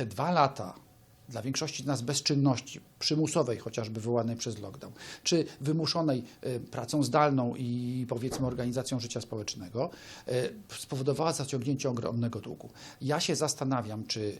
te dwa lata dla większości z nas bezczynności, przymusowej chociażby wywołanej przez lockdown, czy wymuszonej y, pracą zdalną i powiedzmy organizacją życia społecznego, y, spowodowała zaciągnięcie ogromnego długu. Ja się zastanawiam, czy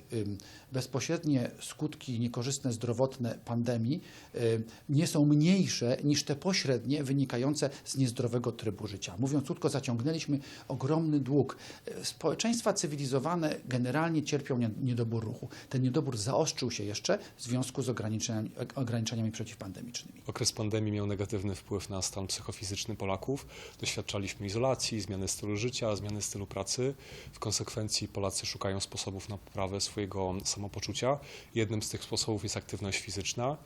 bezpośrednie skutki niekorzystne zdrowotne pandemii y, nie są mniejsze niż te pośrednie wynikające z niezdrowego trybu życia. Mówiąc krótko, zaciągnęliśmy ogromny dług. Społeczeństwa cywilizowane generalnie cierpią nie- niedobór ruchu. Ten niedobór zaostrzył się jeszcze w związku z ograniczeniami, ograniczeniami przeciwpandemicznymi. Okres pandemii miał negatywny wpływ na stan psychofizyczny Polaków. Doświadczaliśmy izolacji, zmiany stylu życia, zmiany stylu pracy. W konsekwencji Polacy szukają sposobów na poprawę swojego samopoczucia. Jednym z tych sposobów jest aktywność fizyczna.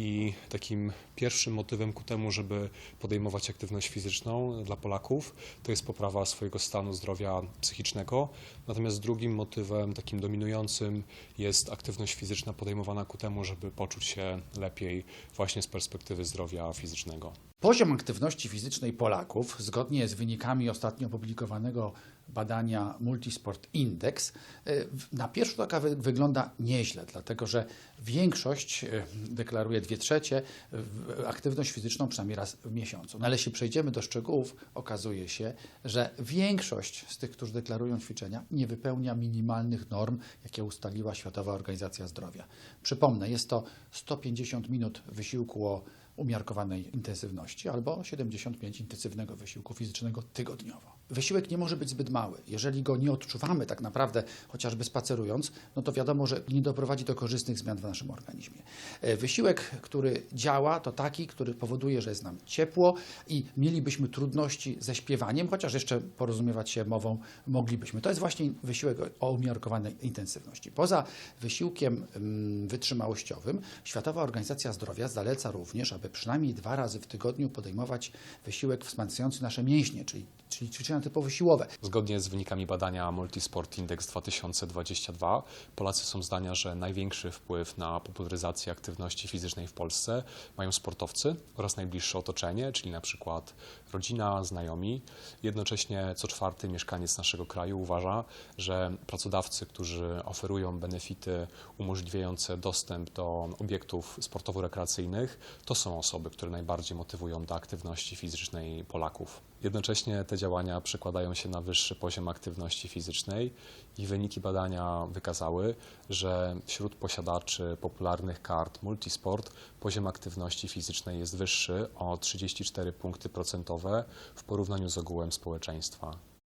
I takim pierwszym motywem ku temu, żeby podejmować aktywność fizyczną dla Polaków, to jest poprawa swojego stanu zdrowia psychicznego. Natomiast drugim motywem, takim dominującym, jest aktywność fizyczna podejmowana ku temu, żeby poczuć się lepiej właśnie z perspektywy zdrowia fizycznego. Poziom aktywności fizycznej Polaków, zgodnie z wynikami ostatnio opublikowanego badania Multisport Index, y, na pierwszy rzut oka wy- wygląda nieźle, dlatego że większość y, deklaruje dwie trzecie w- aktywność fizyczną przynajmniej raz w miesiącu. No ale jeśli przejdziemy do szczegółów, okazuje się, że większość z tych, którzy deklarują ćwiczenia, nie wypełnia minimalnych norm, jakie ustaliła Światowa Organizacja Zdrowia. Przypomnę, jest to 150 minut wysiłku o umiarkowanej intensywności albo 75 intensywnego wysiłku fizycznego tygodniowo. Wysiłek nie może być zbyt mały. Jeżeli go nie odczuwamy tak naprawdę, chociażby spacerując, no to wiadomo, że nie doprowadzi do korzystnych zmian w naszym organizmie. E, Wysiłek, który działa, to taki, który powoduje, że jest nam ciepło i mielibyśmy trudności ze śpiewaniem, chociaż jeszcze porozumiewać się mową moglibyśmy. To jest właśnie wysiłek o umiarkowanej intensywności. Poza wysiłkiem mm, wytrzymałościowym, Światowa Organizacja Zdrowia zaleca również, aby przynajmniej dwa razy w tygodniu podejmować wysiłek wzmacniający nasze mięśnie, czyli, czyli typowo siłowe. Zgodnie z wynikami badania Multisport Index 2022, Polacy są zdania, że największy wpływ na popularyzację aktywności fizycznej w Polsce mają sportowcy oraz najbliższe otoczenie, czyli na przykład rodzina, znajomi. Jednocześnie co czwarty mieszkaniec naszego kraju uważa, że pracodawcy, którzy oferują benefity umożliwiające dostęp do obiektów sportowo-rekreacyjnych, to są osoby, które najbardziej motywują do aktywności fizycznej Polaków. Jednocześnie te działania przekładają się na wyższy poziom aktywności fizycznej i wyniki badania wykazały, że wśród posiadaczy popularnych kart multisport poziom aktywności fizycznej jest wyższy o 34 punkty procentowe w porównaniu z ogółem społeczeństwa.